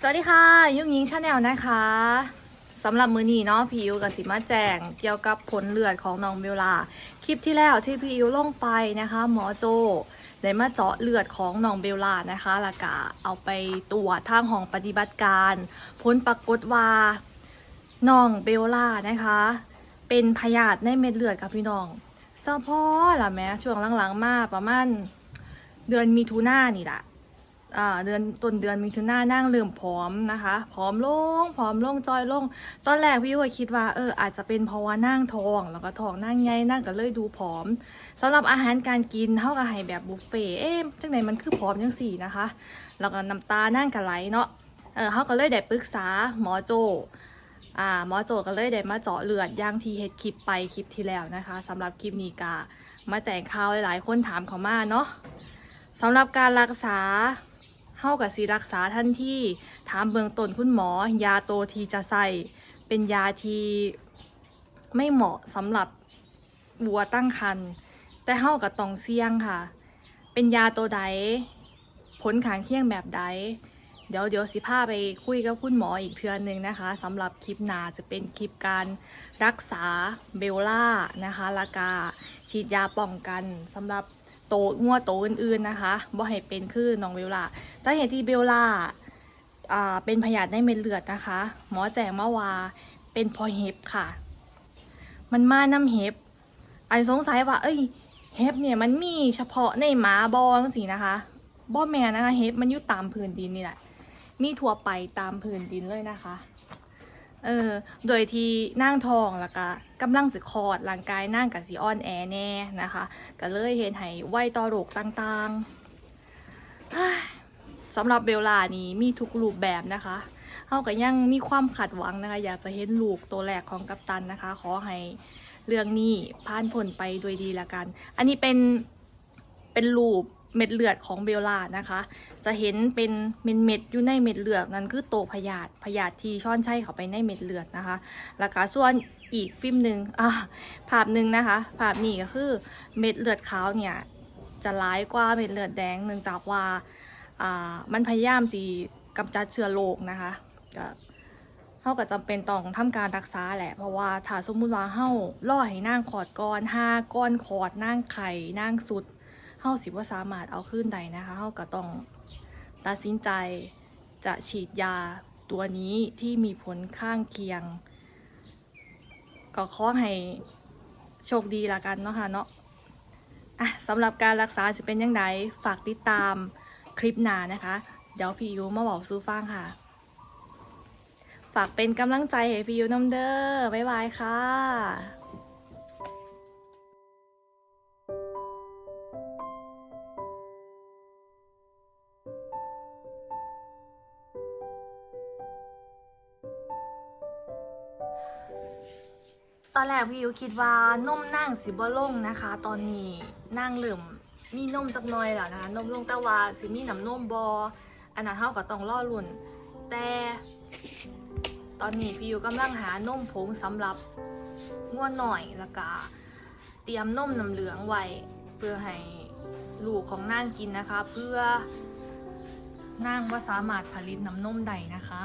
สวัสดีค่ะ ยุ่งยิงชาแนลนะคะสำหรับมือนี้เนาะพี่อิวกับสิมาแจงเกี่ยวกับผลเลือดของน้องเบลลา คลิปที่แล้วที่พี่อิวลงไปนะคะ หมอโจได้มาเจาะเลือดของน้องเบลลานะคะแล้วก็เอาไปตรวจทางห้องปฏิบัติการผลปรากฏว่าน้องเบลลานะคะ เป็นพยาธิในเม็ดเลือดกับพี่น้องเฉพาะล่ะแม้ช่วงหลังๆมาประมาณเดือนมีทุนานี่แหละ เดือนต้นเดือนมิถุนายนนั่งเริ่มผอมนะคะผอมลงผอมลงจอยลง ตอนแรกพี่ก็คิดว่าเอออาจจะเป็นเพราะว่านั่งท้อง แล้วก็ท้องนั่งไงนั่งก็เลยดูผอมสำหรับอาหารการกินเท่ากับให้แบบบุฟเฟ่เอ๊ะจังไหนมันคือผอมจังสี่นะคะ แล้วก็น้ำตานั่งกับไหลเนาะเออเขาก็เลยได้ปรึกษาหมอโจอ่าหมอโจก็เลยได้มาเจาะเลือดย่างที่เฮ็ดคลิปไปคลิปที่แล้วนะคะสำหรับคลิปนี้กามาแจ้งข่าวหลายๆ คนถามเขามาเนาะสำหรับการรักษา เฮากับสีรักษาทันที่ถามเบื้องต้นคุณหมอ ยาโตทีจะใส่เป็นยาที่ไม่เหมาะสำหรับวัวตั้งครรภ์แต่เฮากับตองเสี่ยงค่ะ เป็นยาตัวใด ผลข้างเคียงแบบใด เดี๋ยวเดี๋ยวสิพาไปคุยกับคุณหมออีกเทือนหนึ่งนะคะสำหรับคลิปหน้าจะเป็นคลิปการรักษาเบลล่านะคะลากาฉีดยาป้องกันสำหรับ โตงัวโตอื่นๆนะคะบ่ให้เป็นคือน้องเบลล่าสาเหตุที่เบลล่าอ่าเป็นพยาธิในเม็ดเลือดนะคะ หมอแจ้งมาว่าเป็นพอเห็บค่ะ มันมาน้ำเห็บอันสงสัยว่า เอ้ยเห็บเนี่ยมันมีเฉพาะในหมาบองสินะคะบ่แม่นนะคะเห็บมันอยู่ตามพื้นดินนี่แหละมีทั่วไปตามพื้นดินเลยนะคะ เออ โดยที่นั่งทองแล้วก็กำลังสิคอดร่างกายนั่งกับสีอ่อนแอแน่นะคะ ก็เลยเห็นให้ไวต่อโรคต่างๆสำหรับเบลลานี้มีทุกรูปแบบนะคะเขาก็ยังมีความขัดหวังนะคะ อยากจะเห็นลูกตัวแรกของกัปตันนะคะ ขอให้เรื่องนี้ผ่านพ้นไปโดยดีละกัน อันนี้เป็นเป็นรูป เม็ดเลือดของเบลล่านะคะ จะเห็นเป็นเม็ดเม็ดๆอยู่ในเม็ดเลือดนั่นคือโตพยาธิพยาธิที่ช่อนใช่เข้าไปในเม็ดเลือดนะคะ แล้วก็ส่วนอีกฟิล์มหนึ่งอ่าภาพหนึ่งนะคะ ภาพนี้ก็คือเม็ดเลือดขาวเนี่ยจะร้ายกว่าเม็ดเลือดแดงเนื่องจากว่าอ่ามันพยายามจีกำจัดเชื้อโรคนะคะก็เฮาก็จำเป็นต้องทำการรักษาแหละ เพราะว่าถ้าสมมุติว่าเฮาล่อให้นางขอดก่อนห้าก้อนขอดนางไข่นางสุด เฮาสิว่าสามารถเอาขึ้นใดนะคะเฮาก็ต้องตัดสินใจจะฉีดยาตัวนี้ที่มีผลข้างเคียง ก็ขอให้โชคดีละกันเนาะค่ะเนาะอะสำหรับการรักษาจะเป็นยังไงฝากติดตามคลิปหน้านะคะ เดี๋ยวพี่ยูมาบอกสู้ฟังค่ะ ฝากเป็นกำลังใจให้พี่ยูน้ำเด้อบ๊ายบายค่ะ อนแรกพี่ยูคิดว่านมนั่งสิบ่ลงนะคะ ตอนนี้นั่งเหลื่มมีนมจักหน่อยแล้วนะคะนมลงแต่ว่าสิมีน้ำนมบออันนั้นเท่ากับต้องรอรุ่น แต่ตอนนี้พี่ยูกำลังหานมผงสำหรับง่วนหน่อยแล้วก็เตรียมนมน้ำเหลืองไว้เพื่อให้ลูกของนางกินนะคะ เพื่อนางว่าสามารถผลิตน้ำนมได้นะคะ